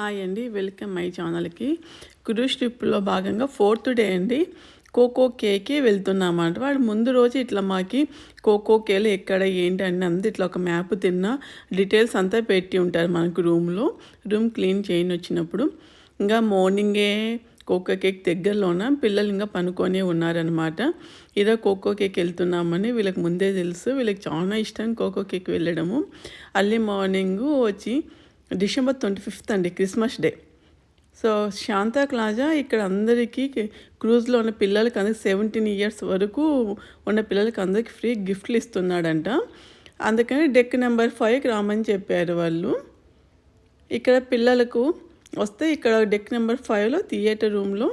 Hi అండి welcome my ఛానల్కి. Cruise ట్రిప్లో భాగంగా ఫోర్త్ డే అండి. కోకో కేకి వెళ్తున్నామంట. వాడు ముందు రోజు ఇట్లా మాకి కోకో కేలు ఎక్కడ ఏంటి అని అంతా ఇట్లా ఒక మ్యాప్ తిన్న డీటెయిల్స్ అంతా పెట్టి ఉంటారు మనకు రూమ్లో. రూమ్ క్లీన్ చేయని వచ్చినప్పుడు ఇంకా మార్నింగే కోకో కేక్ దగ్గరలోన పిల్లలు ఇంకా పనుకొనే ఉన్నారనమాట ఇదో కోకో కేక్ వెళ్తున్నామని వీళ్ళకి ముందే తెలుసు. వీళ్ళకి చాలా ఇష్టం కోకో కేక్ వెళ్ళడము. అర్లీ మార్నింగ్ వచ్చి డిసెంబర్ ట్వంటీ ఫిఫ్త్ అండి Christmas day. So Santa Claus ఇక్కడ అందరికీ క్రూజ్లో ఉన్న పిల్లలకి అందరికి సెవెంటీన్ ఇయర్స్ వరకు ఉన్న పిల్లలకి అందరికీ ఫ్రీ గిఫ్ట్లు ఇస్తున్నాడంట. అందుకని డెక్ నెంబర్ ఫైవ్కి రామని చెప్పారు వాళ్ళు. ఇక్కడ పిల్లలకు వస్తే ఇక్కడ డెక్ నెంబర్ ఫైవ్లో థియేటర్ రూమ్లో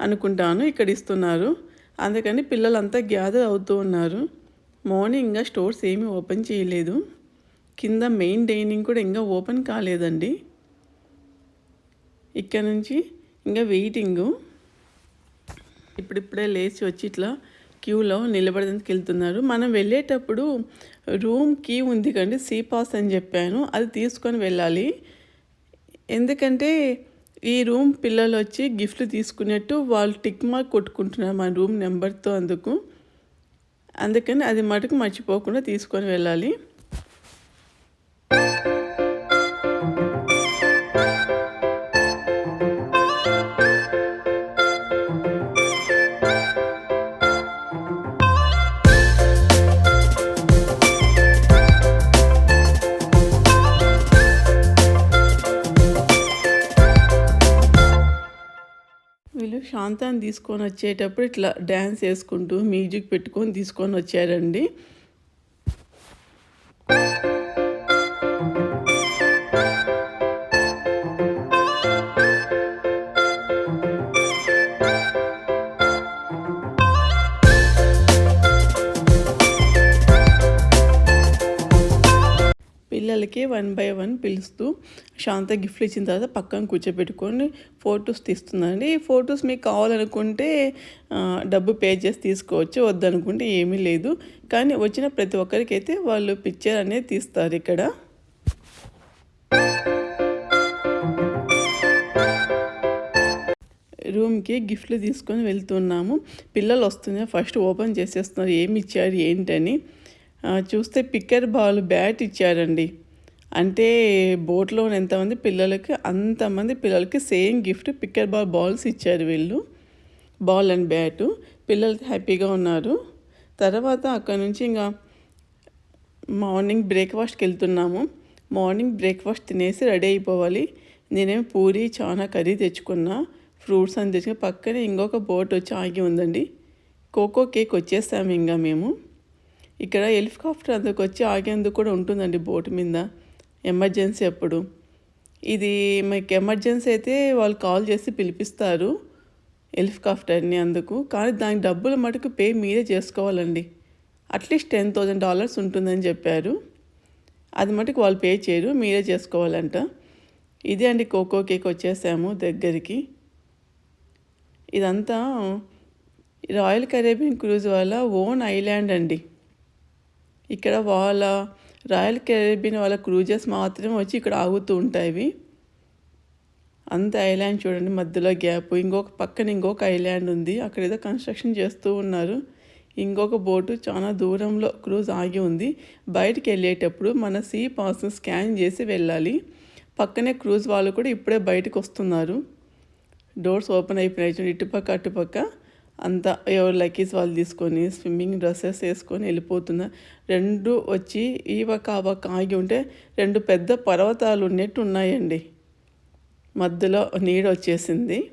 అనుకుంటాను ఇక్కడ ఇస్తున్నారు. అందుకని పిల్లలంతా గ్యాదర్ అవుతూ ఉన్నారు. మార్నింగ్ ఇంకా స్టోర్స్ ఏమీ ఓపెన్ చేయలేదు. కింద మెయిన్ డైనింగ్ కూడా ఇంకా ఓపెన్ కాలేదండి. ఇక్కడ నుంచి ఇంకా వెయిటింగు ఇప్పుడిప్పుడే లేచి వచ్చి ఇట్లా క్యూలో నిలబడడానికి వెళ్తున్నారు. మనం వెళ్ళేటప్పుడు రూమ్ కీ ఉంది కండి సీ పాస్ అని చెప్పాను. అది తీసుకొని వెళ్ళాలి. ఎందుకంటే ఈ రూమ్ పిల్లలు వచ్చి గిఫ్ట్లు తీసుకున్నట్టు వాళ్ళు టిక్ మార్క్ కొట్టుకుంటున్నారు మా రూమ్ నెంబర్తో అందుకు. అందుకని అది మటుకు మర్చిపోకుండా తీసుకొని వెళ్ళాలి. వీళ్ళు శాంతాన్ని తీసుకొని వచ్చేటప్పుడు ఇట్లా డ్యాన్స్ వేసుకుంటూ మ్యూజిక్ పెట్టుకొని తీసుకొని వచ్చారండి. వన్ బై వన్ పిలుస్తూ శాంత గిఫ్ట్లు ఇచ్చిన తర్వాత పక్కన కూర్చోబెట్టుకొని ఫొటోస్ తీస్తుందండి. ఈ ఫొటోస్ మీకు కావాలనుకుంటే డబ్బు పే చేసి తీసుకోవచ్చు వద్దనుకుంటే ఏమీ లేదు. కానీ వచ్చిన ప్రతి ఒక్కరికైతే వాళ్ళు పిక్చర్ అనేది తీస్తారు ఇక్కడ. రూమ్కి గిఫ్ట్లు తీసుకొని వెళ్తున్నాము. పిల్లలు వస్తున్నాయి ఫస్ట్ ఓపెన్ చేసేస్తున్నారు. ఏమి ఇచ్చారు ఏంటని. చూస్తే పిక్కర్ బాల్ బ్యాట్ ఇచ్చారండి. అంటే బోట్లో ఎంతమంది పిల్లలకి అంతమంది పిల్లలకి same gift picker ball balls ఇచ్చారు వీళ్ళు. Ball and bat. పిల్లలు హ్యాపీగా ఉన్నారు. తర్వాత అక్కడ నుంచి ఇంకా మార్నింగ్ బ్రేక్ఫాస్ట్కి వెళ్తున్నాము. మార్నింగ్ బ్రేక్ఫాస్ట్ తినేసి రెడీ అయిపోవాలి. నేనేం పూరి చాలా కర్రీ తెచ్చుకున్నా. ఫ్రూట్స్ అని తెచ్చుకుని పక్కనే ఇంకొక బోట్ వచ్చి ఆగి ఉందండి. కోకో కేక్ వచ్చేస్తాము ఇంకా మేము. ఇక్కడ హెలికాప్టర్ అందుకు వచ్చి ఆగేందుకు కూడా ఉంటుందండి బోట్ మీద. ఎమర్జెన్సీ అప్పుడు. ఇది మీకు ఎమర్జెన్సీ అయితే వాళ్ళు కాల్ చేసి పిలిపిస్తారు హెలికాప్టర్ని అందుకు. కానీ దానికి డబ్బులు మటుకు పే మీరే చేసుకోవాలండి. అట్లీస్ట్ టెన్ థౌజండ్ డాలర్స్ ఉంటుందని చెప్పారు. అది మటుకు వాళ్ళు పే చేయరు మీరే చేసుకోవాలంట. ఇదే అండి కోకో కేక్ వచ్చేసాము దగ్గరికి. ఇదంతా రాయల్ కరేబియన్ క్రూజ్ వాళ్ళ ఓన్ ఐలాండ్ అండి. ఇక్కడ వాళ్ళ రాయల్ కెరీబియన్ వాళ్ళ క్రూజెస్ మాత్రమే వచ్చి ఇక్కడ ఆగుతూ ఉంటాయి ఇవి. అంత ఐలాండ్ చూడండి మధ్యలో గ్యాప్. ఇంకొక పక్కన ఇంకొక ఐలాండ్ ఉంది. అక్కడ ఏదో కన్స్ట్రక్షన్ చేస్తూ ఉన్నారు. ఇంకొక బోటు చాలా దూరంలో క్రూజ్ ఆగి ఉంది. బయటికి వెళ్ళేటప్పుడు మన సీ పాస్ను స్కాన్ చేసి వెళ్ళాలి. పక్కనే క్రూజ్ వాళ్ళు కూడా ఇప్పుడే బయటకు వస్తున్నారు. డోర్స్ ఓపెన్ అయిపోయినాయి చూడండి ఇటుపక్క అటుపక్క. అంతా ఎవరు లక్కీస్ వాళ్ళు తీసుకొని స్విమ్మింగ్ డ్రెస్సెస్ వేసుకొని వెళ్ళిపోతున్నారు రెండు వచ్చి ఈ పక్క ఆ ఆగి ఉంటే రెండు పెద్ద పర్వతాలు ఉన్నట్టు ఉన్నాయండి. మధ్యలో నీడ వచ్చేసింది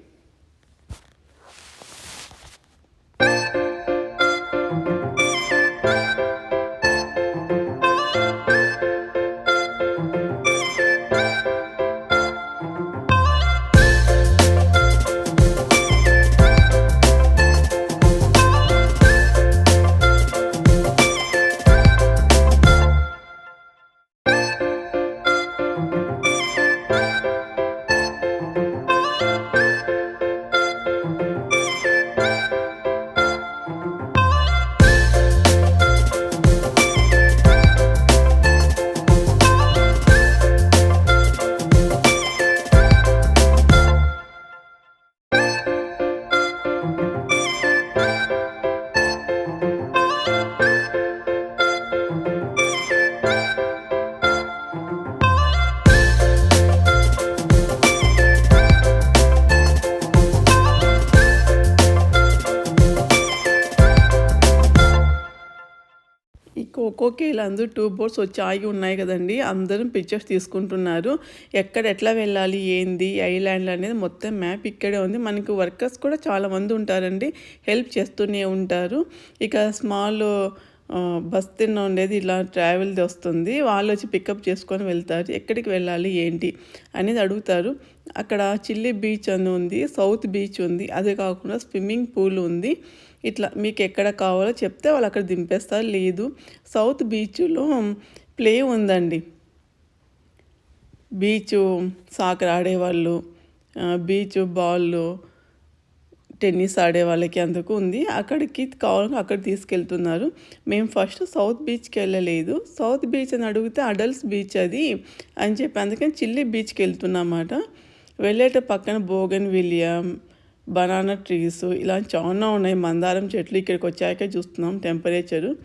ఒక్కొక్క అందరూ టూ బోట్స్ వచ్చి ఆగి ఉన్నాయి కదండి. అందరం పిక్చర్స్ తీసుకుంటున్నారు. ఎక్కడ ఎట్లా వెళ్ళాలి ఏంది ఐలాండ్ అనేది మొత్తం మ్యాప్ ఇక్కడే ఉంది. మనకి వర్కర్స్ కూడా చాలామంది ఉంటారండి. హెల్ప్ చేస్తూనే ఉంటారు. ఇక స్మాల్ బస్ తిన్న ఉండేది ఇలా ట్రావెల్ది వస్తుంది. వాళ్ళు వచ్చి పికప్ చేసుకొని వెళ్తారు. ఎక్కడికి వెళ్ళాలి ఏంటి అనేది అడుగుతారు. అక్కడ చిల్లీ బీచ్ అని ఉంది సౌత్ బీచ్ ఉంది. అదే కాకుండా స్విమ్మింగ్ పూల్ ఉంది. ఇట్లా మీకు ఎక్కడ కావాలో చెప్తే వాళ్ళు అక్కడ దింపేస్తారు. లేదు సౌత్ బీచ్లో ప్లే ఉందండి. బీచ్ సాకర్ ఆడేవాళ్ళు బీచ్ బాల్ టెన్నిస్ ఆడే వాళ్ళకి అందుకు ఉంది. అక్కడికి కావాలని అక్కడ తీసుకెళ్తున్నారు. మేము ఫస్ట్ సౌత్ బీచ్కి వెళ్ళలేదు. సౌత్ బీచ్ అని అడిగితే అడల్ట్స్ బీచ్ అది అని చెప్పి అందుకని చిల్లీ బీచ్కి వెళ్తున్నమాట వెళ్ళేట పక్కన బోగన్ విలియం బనానా ట్రీస్ ఇలా చాలా ఉన్నాయి. మందారం చెట్లు ఇక్కడికి వచ్చాక చూస్తున్నాం. టెంపరేచరు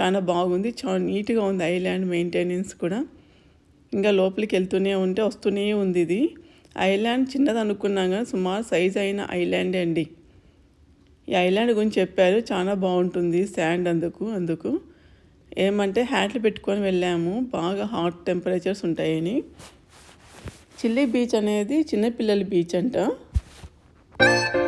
చాలా బాగుంది. చాలా నీట్గా ఉంది ఐలాండ్ మెయింటెనెన్స్ కూడా. ఇంకా లోపలికి వెళ్తూనే ఉంటే వస్తూనే ఉంది ఇది. ఐలాండ్ చిన్నది అనుకున్నాం కానీ సుమారు సైజ్ అయిన ఐలాండే అండి. ఈ ఐలాండ్ గురించి చెప్పారు. చాలా బాగుంటుంది శాండ్ అందుకు అందుకు. ఏమంటే హ్యాట్లు పెట్టుకొని వెళ్ళాము. బాగా హాట్ టెంపరేచర్స్ ఉంటాయని. చిల్లీ బీచ్ అనేది చిన్నపిల్లల బీచ్ అంట. Música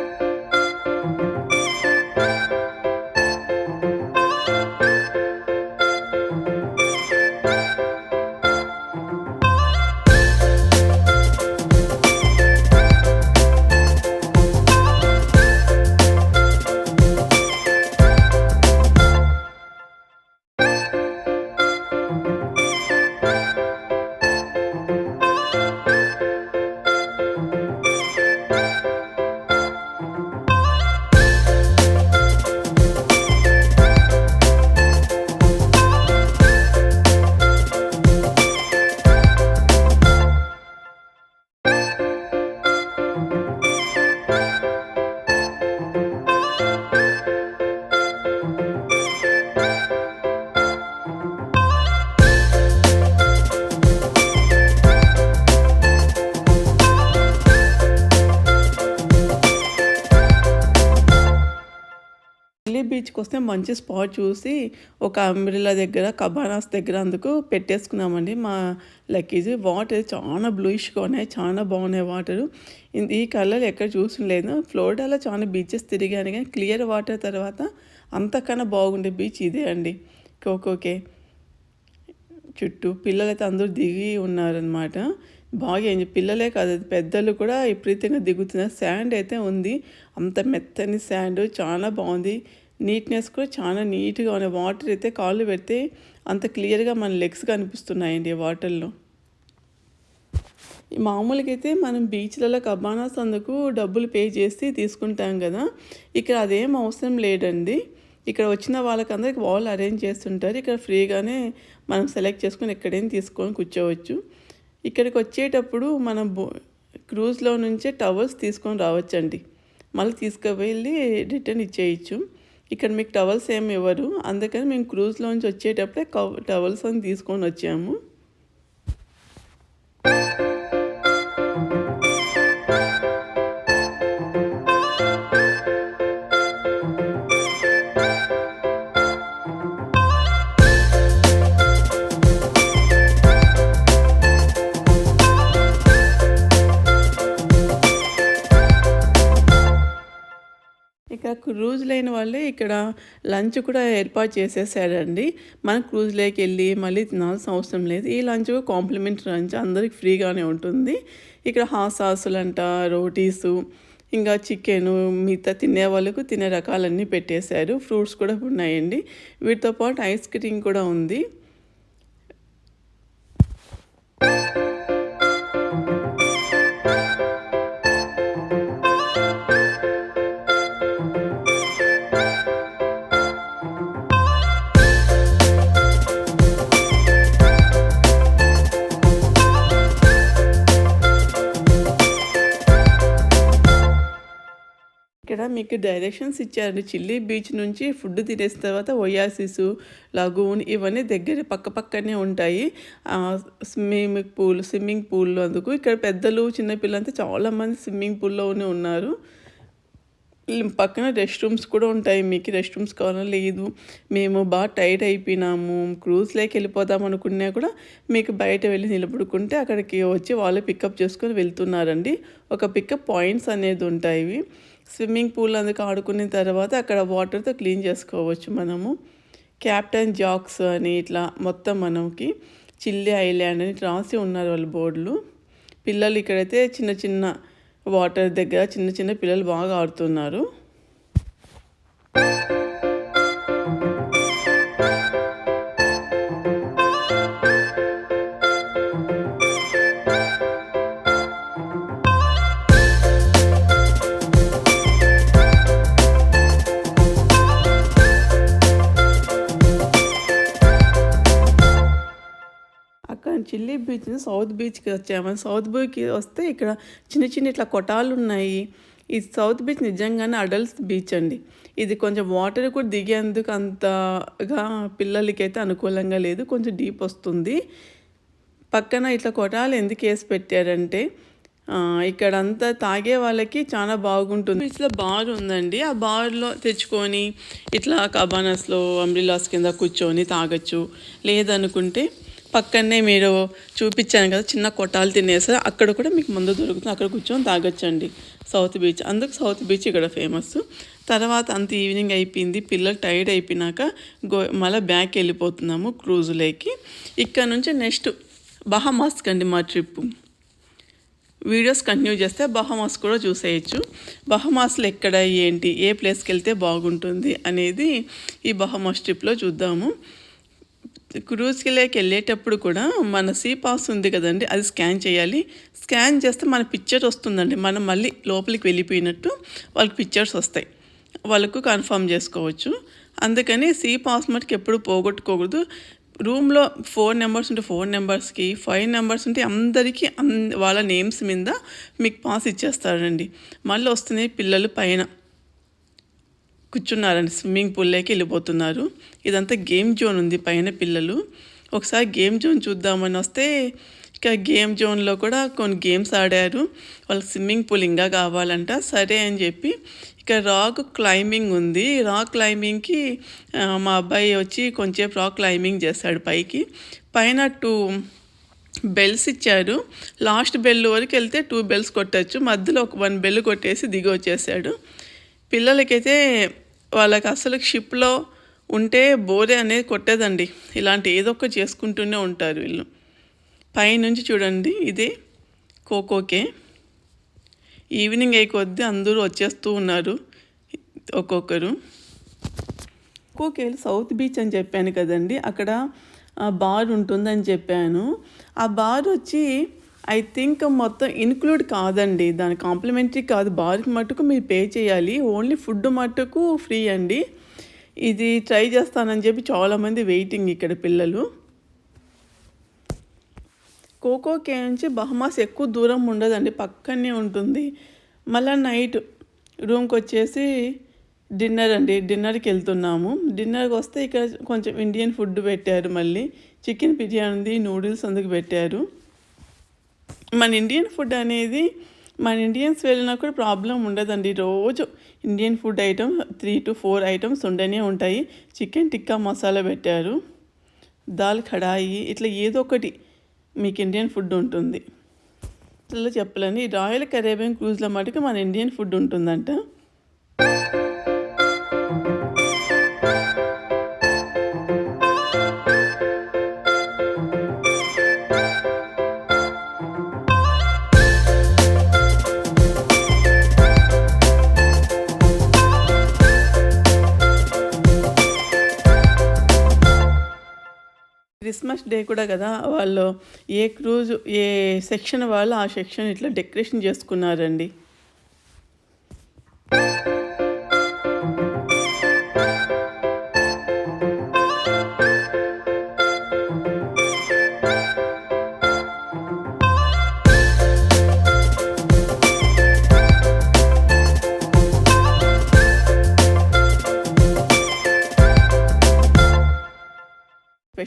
తీసుకొస్తే మంచి స్పాట్ చూసి ఒక అంబ్రిల్లా దగ్గర కబానాస్ దగ్గర అందుకు పెట్టేసుకున్నామండి. మా లక్కీజ్ వాటర్ చాలా బ్లూయిష్గా ఉన్నాయి చాలా బాగున్నాయి వాటరు. ఈ కలర్ ఎక్కడ చూసలేదు ఫ్లోరిడాలో చాలా బీచెస్ తిరిగాను కానీ క్లియర్ వాటర్ తర్వాత అంతకన్నా బాగుండే బీచ్ ఇదే అండి. కోకోకే చుట్టూ పిల్లలైతే అందరూ దిగి ఉన్నారనమాట బాగా ఏం పిల్లలే కాదు పెద్దలు కూడా విపరీతంగా దిగుతున్నారు. శాండ్ అయితే ఉంది. అంత మెత్తని శాండ్ చాలా బాగుంది. నీట్నెస్ కూడా చాలా నీట్గా ఉన్నాయి వాటర్ అయితే కాళ్ళు పెడితే అంత క్లియర్గా మన లెగ్స్ కనిపిస్తున్నాయండి వాటర్లో. మామూలుగా అయితే మనం బీచ్లలో కబానాస్ అందుకు డబ్బులు పే చేసి తీసుకుంటాం కదా ఇక్కడ అదేం అవసరం లేదండి. ఇక్కడ వచ్చిన వాళ్ళకందరికి వాళ్ళు అరేంజ్ చేస్తుంటారు. ఇక్కడ ఫ్రీగానే మనం సెలెక్ట్ చేసుకొని ఎక్కడైనా తీసుకొని కూర్చోవచ్చు. ఇక్కడికి వచ్చేటప్పుడు మనం క్రూజ్లో నుంచే టవల్స్ తీసుకొని రావచ్చండి. మళ్ళీ తీసుకువెళ్ళి రిటర్న్ ఇచ్చేయచ్చు. ఇక్కడ మీకు టవల్స్ ఏమి ఇవ్వరు. అందుకని మేము క్రూజ్లోంచి వచ్చేటప్పుడే టవల్స్ అని తీసుకొని వచ్చాము. క్రూజ్ లేని వాళ్ళే ఇక్కడ లంచ్ కూడా ఏర్పాటు చేసేసారండి. మన క్రూజ్లోకి వెళ్ళి మళ్ళీ తినాల్సిన అవసరం లేదు. ఈ లంచ్ కాంప్లిమెంట్ లంచ్. అందరికి ఫ్రీగానే ఉంటుంది. ఇక్కడ హాట్ అంట రోటీసు ఇంకా చికెను మిగతా తినే వాళ్ళకు తినే రకాలన్నీ పెట్టేశారు. ఫ్రూట్స్ కూడా ఉన్నాయండి. వీటితో పాటు ఐస్ క్రీమ్ కూడా ఉంది. ఇక్కడ మీకు డైరెక్షన్స్ ఇచ్చారండి. చిల్లీ బీచ్ నుంచి ఫుడ్ తినేసిన తర్వాత ఒయాసిస్ లగూన్ ఇవన్నీ దగ్గర పక్క పక్కనే ఉంటాయి. స్విమ్మింగ్ పూల్ స్విమ్మింగ్ పూల్లో అందుకు ఇక్కడ పెద్దలు చిన్నపిల్లలంతా చాలామంది స్విమ్మింగ్ పూల్లోనే ఉన్నారు. పక్కన రెస్ట్ రూమ్స్ కూడా ఉంటాయి. మీకు రెస్ట్ రూమ్స్ కావాలని లేదు. మేము బాగా టైట్ అయిపోయినాము. క్రూజ్లోకి వెళ్ళిపోదాం అనుకున్నా కూడా మీకు బయట వెళ్ళి నిలబడుకుంటే అక్కడికి వచ్చి వాళ్ళే పికప్ చేసుకొని వెళ్తున్నారండి. ఒక పికప్ పాయింట్స్ అనేది ఉంటాయి స్విమ్మింగ్ పూల్ అందుకు ఆడుకున్న తర్వాత అక్కడ వాటర్తో క్లీన్ చేసుకోవచ్చు మనము. క్యాప్టెన్ జాక్స్ అని ఇట్లా మొత్తం మనకి చిల్లీ ఐలాండ్ అని రాసి ఉన్నారు వాళ్ళు బోర్డులు. పిల్లలు ఇక్కడైతే చిన్న చిన్న వాటర్ దగ్గర చిన్న చిన్న పిల్లలు బాగా ఆడుతున్నారు. సౌత్ బీచ్కి వచ్చాము. సౌత్ బీచ్కి వస్తే ఇక్కడ చిన్న చిన్న ఇట్లా కొటాలు ఉన్నాయి. ఈ సౌత్ బీచ్ నిజంగానే అడల్ట్స్ బీచ్ అండి. ఇది కొంచెం వాటర్ కూడా దిగేందుకు అంతగా పిల్లలకి అయితే అనుకూలంగా లేదు. కొంచెం డీప్ వస్తుంది. పక్కన ఇట్లా కొటాలు ఎందుకు వేసి పెట్టారంటే ఇక్కడ ఇక్కడంతా తాగే వాళ్ళకి చాలా బాగుంటుంది. బీచ్లో బార్ ఉందండి. ఆ బార్లో తెచ్చుకొని ఇట్లా కబానస్లో అంబ్రిలాస్ కింద కూర్చొని తాగొచ్చు. లేదనుకుంటే పక్కనే మీరు చూపించాను కదా చిన్న కొట్టాలు తినేసారు అక్కడ కూడా మీకు మందు దొరుకుతుంది. అక్కడ కూర్చొని తాగొచ్చండి. South beach. అందుకు సౌత్ బీచ్ ఇక్కడ ఫేమస్. తర్వాత అంత ఈవినింగ్ అయిపోయింది. పిల్లలు టైర్డ్ అయిపోయినాక గో మళ్ళీ బ్యాక్ వెళ్ళిపోతున్నాము క్రూజులోకి ఇక్కడ నుంచి నెక్స్ట్ బహమాస్క్ అండి మా ట్రిప్పు వీడియోస్ కంటిన్యూ చేస్తే బహమాస్ కూడా చూసేయచ్చు. బహమాస్లో ఎక్కడ ఏంటి ఏ ప్లేస్కి వెళ్తే బాగుంటుంది అనేది ఈ బహమాస్ ట్రిప్లో చూద్దాము. క్రూజ్కి లేక వెళ్ళేటప్పుడు కూడా మన సీ పాస్ ఉంది కదండి అది స్కాన్ చేయాలి. స్కాన్ చేస్తే మన పిక్చర్ వస్తుందండి. మనం మళ్ళీ లోపలికి వెళ్ళిపోయినట్టు వాళ్ళకి పిక్చర్స్ వస్తాయి. వాళ్ళకు కన్ఫర్మ్ చేసుకోవచ్చు. అందుకని సీ పాస్ మటుకు ఎప్పుడు పోగొట్టుకోకూడదు. రూమ్లో ఫోర్ నెంబర్స్ ఉంటే ఫోర్ నెంబర్స్కి ఫైవ్ నెంబర్స్ ఉంటే అందరికీ అంద వాళ్ళ నేమ్స్ మీద మీకు పాస్ ఇచ్చేస్తారండి. మళ్ళీ వస్తున్నాయి పిల్లలు పైన. కూర్చున్నారండి స్విమ్మింగ్ పూల్లోకి వెళ్ళిపోతున్నారు. ఇదంతా గేమ్ జోన్ ఉంది పైన పిల్లలు. ఒకసారి గేమ్ జోన్ చూద్దామని వస్తే ఇక గేమ్ జోన్లో కూడా కొన్ని గేమ్స్ ఆడారు. వాళ్ళకి స్విమ్మింగ్ పూల్ ఇంకా కావాలంట. సరే అని చెప్పి ఇక రాక్ క్లైంబింగ్ ఉంది. రాక్ క్లైంబింగ్కి మా అబ్బాయి వచ్చి కొంచెం రాక్ క్లైంబింగ్ చేస్తాడు పైకి. పైన టూ బెల్స్ ఇచ్చారు. లాస్ట్ బెల్ వరకు వెళ్తే టూ బెల్స్ కొట్టచ్చు. మధ్యలో ఒక వన్ బెల్ కొట్టేసి దిగి వచ్చేసాడు. పిల్లలకైతే వాళ్ళకి అసలు షిప్లో ఉంటే బోరే అనేది కొట్టేదండి. ఇలాంటి ఏదో ఒకటి చేసుకుంటూనే ఉంటారు వీళ్ళు. పైనుంచి చూడండి ఇది కోకోకే. ఈవినింగ్ అయి కొద్దీ అందరూ వచ్చేస్తూ ఉన్నారు ఒక్కొక్కరు. కోకేలు సౌత్ బీచ్ అని చెప్పాను కదండి. అక్కడ ఆ, బార్ ఉంటుందని చెప్పాను. ఆ బార్ వచ్చి ఐ థింక్ మొత్తం ఇన్క్లూడ్ కాదండి. దాని కాంప్లిమెంటరీ కాదు. బార్కి మటుకు మీరు పే చేయాలి. ఓన్లీ ఫుడ్ మటుకు ఫ్రీ అండి. ఇది ట్రై చేస్తానని చెప్పి చాలామంది వెయిటింగ్ ఇక్కడ పిల్లలు. కోకోకే నుంచి బహమాస్ ఎక్కువ దూరం ఉండదండి. పక్కనే ఉంటుంది. మళ్ళీ నైట్ రూమ్కి వచ్చేసి డిన్నర్ అండి. డిన్నర్కి వెళ్తున్నాము. డిన్నర్కి వస్తే ఇక్కడ కొంచెం ఇండియన్ ఫుడ్ పెట్టారు మళ్ళీ. చికెన్ బిర్యానీ నూడిల్స్ అందుకు పెట్టారు. మన ఇండియన్ ఫుడ్ అనేది మన ఇండియన్స్ వెళ్ళినా కూడా ప్రాబ్లం ఉండదండి. రోజు Indian food item three to four items ఉండనే ఉంటాయి. చికెన్ టిక్కా మసాలా పెట్టారు. దాల్ కడాయి ఇట్లా ఏదో ఒకటి మీకు ఇండియన్ ఫుడ్ ఉంటుంది. ఇట్లా చెప్పాలని రాయల్ కరేబియన్ క్రూజ్లో మటుకు మన ఇండియన్ ఫుడ్ ఉంటుందంట. డే కూడా కదా వాళ్ళు ఏ క్రూజ్ ఏ సెక్షన్ వాళ్ళు ఆ సెక్షన్ ఇట్లా డెకరేషన్ చేసుకున్నారండి.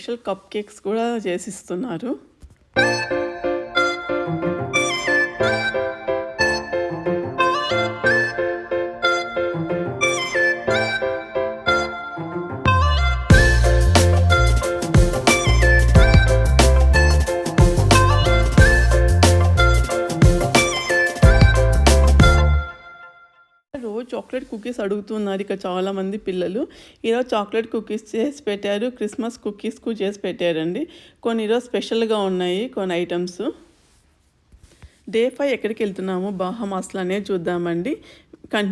స్పెషల్ కప్ కేక్స్ కూడా చేసిస్తున్నారు. చాక్లెట్ కుకీస్ అడుగుతున్నారు ఇక చాలామంది పిల్లలు. ఈరోజు చాక్లెట్ కుకీస్ చేసి పెట్టారు. క్రిస్మస్ కుకీస్ చేసి పెట్టారండి. కొన్ని ఈరోజు స్పెషల్గా ఉన్నాయి కొన్ని ఐటమ్స్. డే ఫైవ్ ఎక్కడికి వెళ్తున్నాము? బాహమాస్లు అనేది చూద్దామండి. కంటిన్యూ